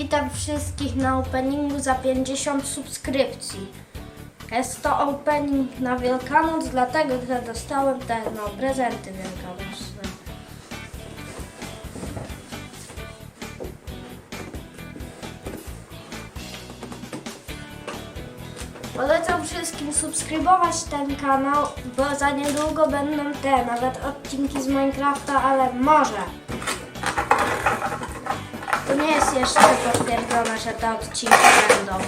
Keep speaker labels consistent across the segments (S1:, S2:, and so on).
S1: Witam wszystkich na openingu za 50 subskrypcji. Jest to opening na Wielkanoc, dlatego że dostałem te no, prezenty wielkanocne. Polecam wszystkim subskrybować ten kanał, bo za niedługo będą te, nawet odcinki z Minecrafta, ale może. Nie jest jeszcze potwierdzone, że te odcinki będą.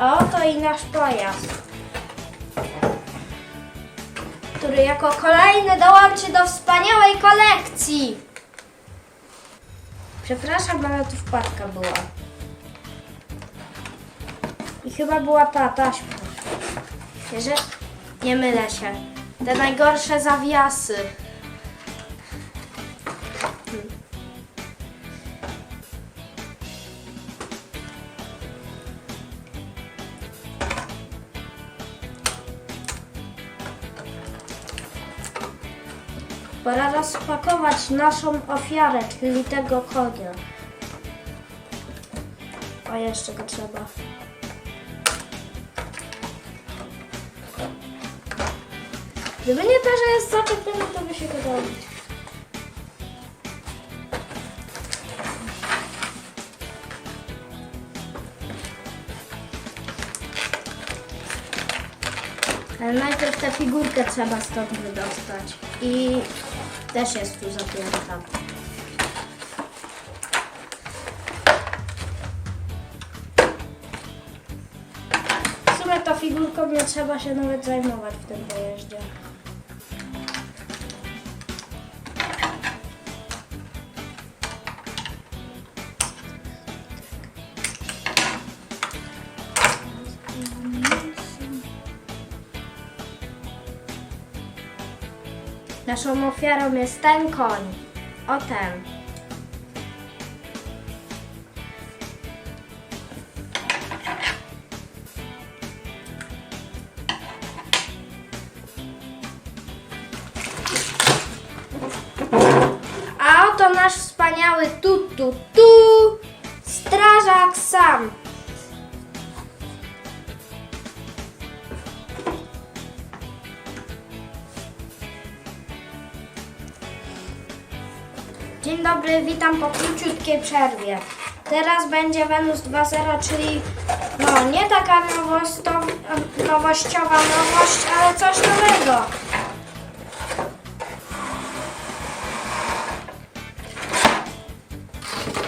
S1: Oto i nasz pojazd, który jako kolejny dołączy do wspaniałej kolekcji. Przepraszam, ale tu wpadka była. I chyba była ta taśma. Jeżeli nie mylę się. Te najgorsze zawiasy. Pora rozpakować naszą ofiarę, czyli tego konia. A jeszcze go trzeba. Gdyby nie to, że jest zaczepiony, to by się go dało. Ale najpierw tę figurkę trzeba stąd wydostać. I też jest tu zapięta. W sumie tą figurką nie trzeba się nawet zajmować w tym pojeździe. Naszą ofiarą jest ten koń. O ten. A oto nasz wspaniały tu tu tu strażak sam. Dzień dobry, witam po króciutkiej przerwie. Teraz będzie Wenus 2.0, czyli no nie taka nowosto- nowościowa nowość, ale coś nowego.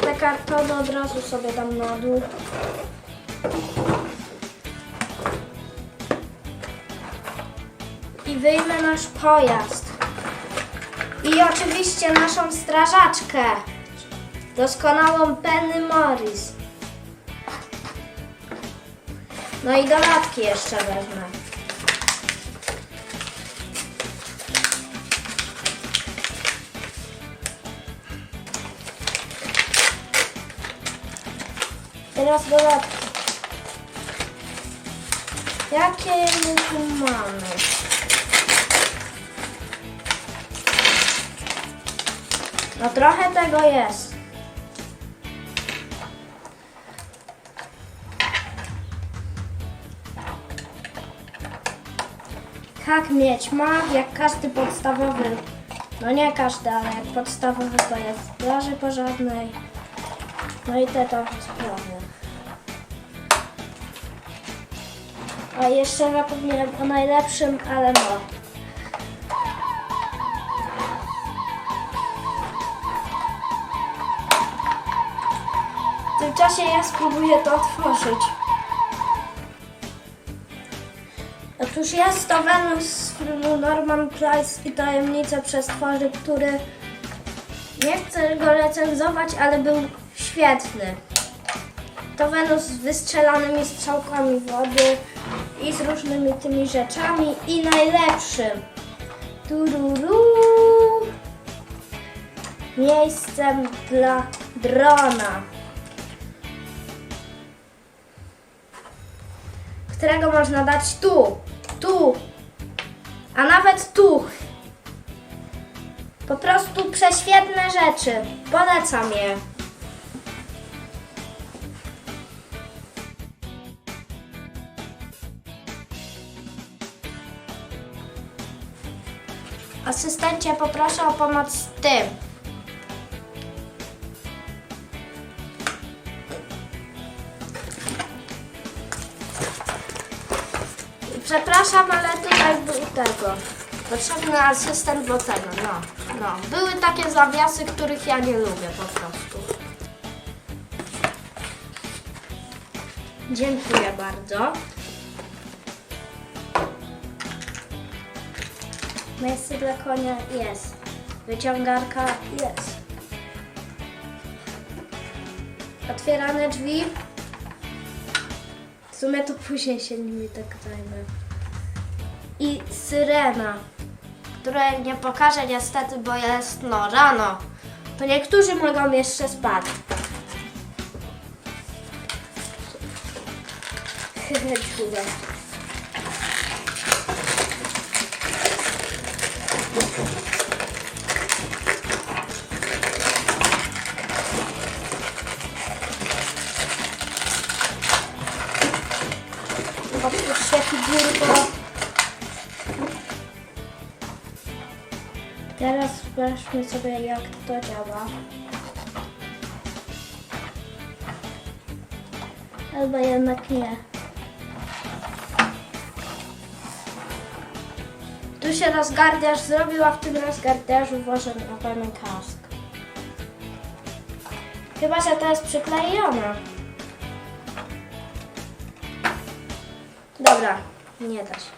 S1: Te kartony od razu sobie dam na dół. I wyjmę nasz pojazd. I oczywiście naszą strażaczkę. Doskonałą Penny Morris. No i dodatki jeszcze wezmę. Teraz dodatki. Jakie my mamy? No trochę tego jest. Jak mieć mag, jak każdy podstawowy, no nie każdy, ale jak podstawowy to jest straży pożarnej, no i te to sprawy. A jeszcze zapomniałem o najlepszym, ale no. Czasie ja spróbuję to otworzyć. Otóż jest to Wenus Norman Price i tajemnice przestworzy, który nie chcę go recenzować, ale był świetny. To Wenus z wystrzelanymi strzałkami wody i z różnymi tymi rzeczami i najlepszym. Tururu. miejscem dla drona, którego można dać tu, tu, a nawet tu. Po prostu prześwietne rzeczy. Polecam je. Asystencie, poproszę o pomoc z tym. Przepraszam, ale tutaj był tego. Potrzebny asystent do tego, no. No, były takie zawiasy, których ja nie lubię po prostu. Dziękuję bardzo. Miejsce dla konia jest. Wyciągarka jest. Otwierane drzwi. W sumie to później się nimi tak zajmę. I syrena, której nie pokażę niestety, bo jest no rano. To niektórzy mogą jeszcze spać. Dziura. Figurko. Teraz sprawdźmy sobie jak to działa. Albo jednak nie. Tu się rozgardiaż zrobił, a w tym rozgardiażu włożę nowy kask. Chyba, że to jest przyklejone. Dobra, nie da się.